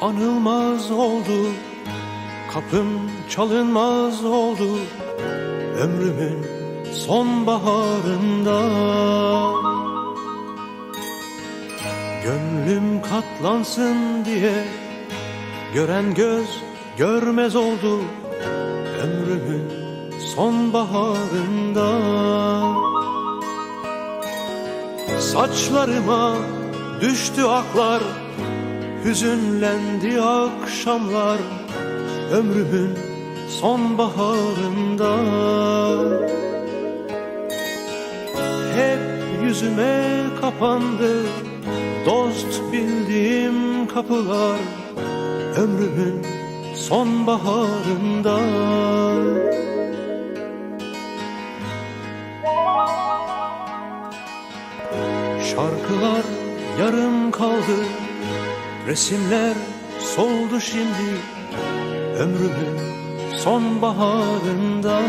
anılmaz oldu Kapım çalınmaz oldu. Ömrümün sonbaharında Gönlüm katlansın diye Gören göz görmez oldu. Ömrümün sonbaharında Saçlarıma düştü aklar Hüzünlendi akşamlar Ömrümün sonbaharında. Hep yüzüme kapandı Dost bildiğim kapılar Ömrümün sonbaharında. Şarkılar yarım kaldı Resimler soldu şimdi Ömrümün sonbaharında